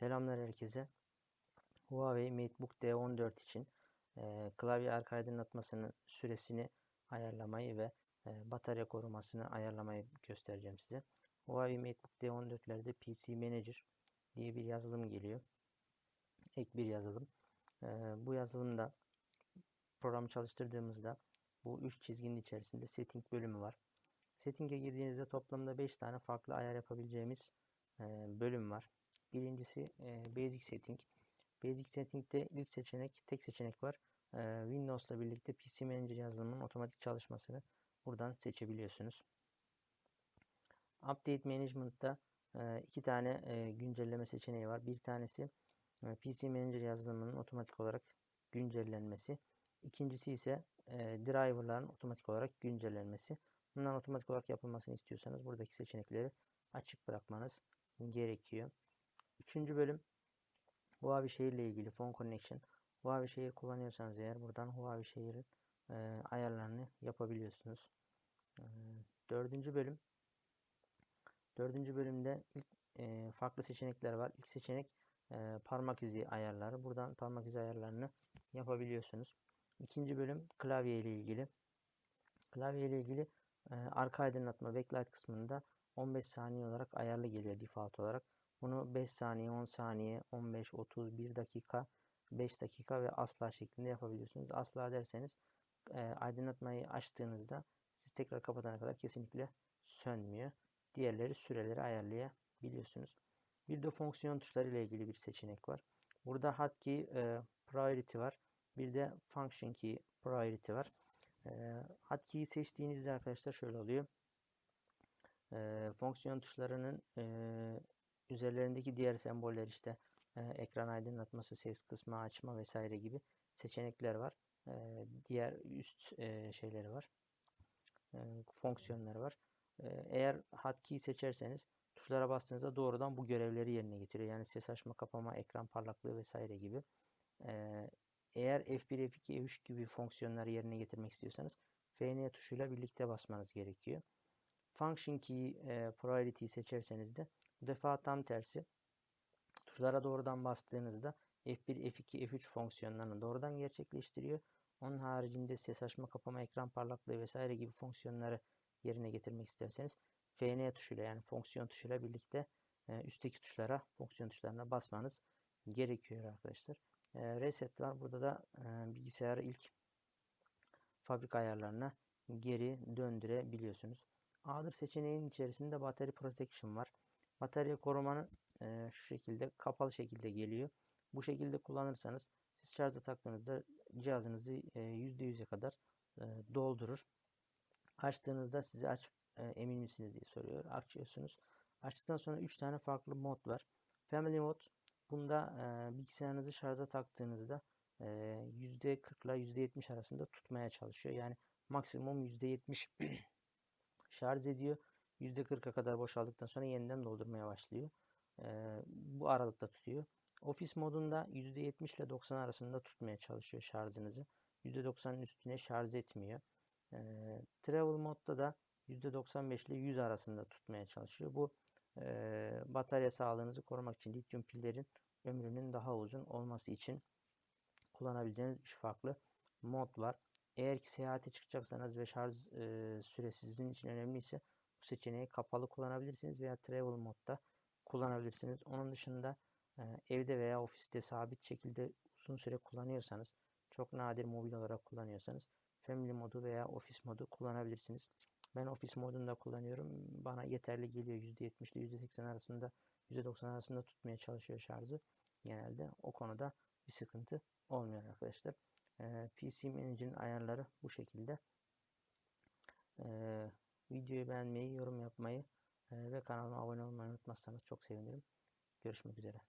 Selamlar herkese. Huawei MateBook D14 için e, klavye arka aydınlatmasının süresini ayarlamayı ve e, batarya korumasını ayarlamayı göstereceğim size. Huawei MateBook D14'lerde PC Manager diye bir yazılım geliyor. Ek bir yazılım. E, bu yazılımda programı çalıştırdığımızda bu üç çizginin içerisinde setting bölümü var. Setting'e girdiğinizde toplamda 5 tane farklı ayar yapabileceğimiz e, bölüm var. Birincisi e, Basic Setting. Basic Setting'de ilk seçenek, tek seçenek var. E, Windows'la birlikte PC Manager yazılımının otomatik çalışmasını buradan seçebiliyorsunuz. Update Management'ta e, iki tane e, güncelleme seçeneği var. Bir tanesi e, PC Manager yazılımının otomatik olarak güncellenmesi. İkincisi ise e, driver'ların otomatik olarak güncellenmesi. Bundan otomatik olarak yapılmasını istiyorsanız buradaki seçenekleri açık bırakmanız gerekiyor. Üçüncü bölüm Huawei Şehir ile ilgili Phone Connection. Huawei Şehir kullanıyorsanız eğer buradan Huawei Şehir'in e, ayarlarını yapabiliyorsunuz. E, dördüncü bölüm Dördüncü bölümde ilk e, farklı seçenekler var. İlk seçenek e, parmak izi ayarları. Buradan parmak izi ayarlarını yapabiliyorsunuz. İkinci bölüm klavye ile ilgili. Klavye ile ilgili e, arka aydınlatma backlight kısmında 15 saniye olarak ayarlı geliyor default olarak. Bunu 5 saniye, 10 saniye, 15, 30, 1 dakika, 5 dakika ve asla şeklinde yapabiliyorsunuz. Asla derseniz e, aydınlatmayı açtığınızda siz tekrar kapatana kadar kesinlikle sönmüyor. Diğerleri süreleri ayarlayabiliyorsunuz. Bir de fonksiyon tuşları ile ilgili bir seçenek var. Burada hotkey e, priority var. Bir de function key priority var. E, hotkey'i seçtiğinizde arkadaşlar şöyle oluyor. E, fonksiyon tuşlarının e, üzerlerindeki diğer semboller işte e, ekran aydınlatması, ses kısmı, açma vesaire gibi seçenekler var. E, diğer üst e, şeyleri var. E, fonksiyonları var. E, eğer hotkey seçerseniz tuşlara bastığınızda doğrudan bu görevleri yerine getiriyor. Yani ses açma, kapama, ekran parlaklığı vesaire gibi. E, eğer F1, F2, F3 gibi fonksiyonları yerine getirmek istiyorsanız FN tuşuyla birlikte basmanız gerekiyor. Function key e, priority seçerseniz de bu defa tam tersi. Tuşlara doğrudan bastığınızda F1, F2, F3 fonksiyonlarını doğrudan gerçekleştiriyor. Onun haricinde ses açma, kapama, ekran parlaklığı vesaire gibi fonksiyonları yerine getirmek isterseniz FN tuşuyla yani fonksiyon tuşuyla birlikte e, üstteki tuşlara, fonksiyon tuşlarına basmanız gerekiyor arkadaşlar. E, reset var. Burada da e, bilgisayarı ilk fabrika ayarlarına geri döndürebiliyorsunuz. A'dır seçeneğinin içerisinde Battery Protection var. Batarya korumanın e, şu şekilde kapalı şekilde geliyor. Bu şekilde kullanırsanız siz şarja taktığınızda cihazınızı e, %100'e kadar e, doldurur. Açtığınızda size aç e, emin misiniz diye soruyor. Açıyorsunuz. Açtıktan sonra 3 tane farklı mod var. Family Mode bunda e, bilgisayarınızı şarja taktığınızda e, %40 ile %70 arasında tutmaya çalışıyor. Yani maksimum %70 şarj ediyor. %40'a kadar boşaldıktan sonra yeniden doldurmaya başlıyor. E, bu aralıkta tutuyor. Ofis modunda %70 ile 90 arasında tutmaya çalışıyor şarjınızı. %90'ın üstüne şarj etmiyor. E, travel modda da %95 ile 100 arasında tutmaya çalışıyor. Bu e, batarya sağlığınızı korumak için lityum pillerin ömrünün daha uzun olması için kullanabileceğiniz 3 farklı mod var. Eğer ki seyahate çıkacaksanız ve şarj e, süresi sizin için önemliyse bu seçeneği kapalı kullanabilirsiniz veya travel modda kullanabilirsiniz. Onun dışında e, evde veya ofiste sabit şekilde uzun süre kullanıyorsanız, çok nadir mobil olarak kullanıyorsanız family modu veya ofis modu kullanabilirsiniz. Ben ofis modunda kullanıyorum. Bana yeterli geliyor. %70 ile %80 arasında, %90 arasında tutmaya çalışıyor şarjı. Genelde o konuda bir sıkıntı olmuyor arkadaşlar. Ee, PC Manager'ın ayarları bu şekilde. Videoyu beğenmeyi, yorum yapmayı ve kanalıma abone olmayı unutmazsanız çok sevinirim. Görüşmek üzere.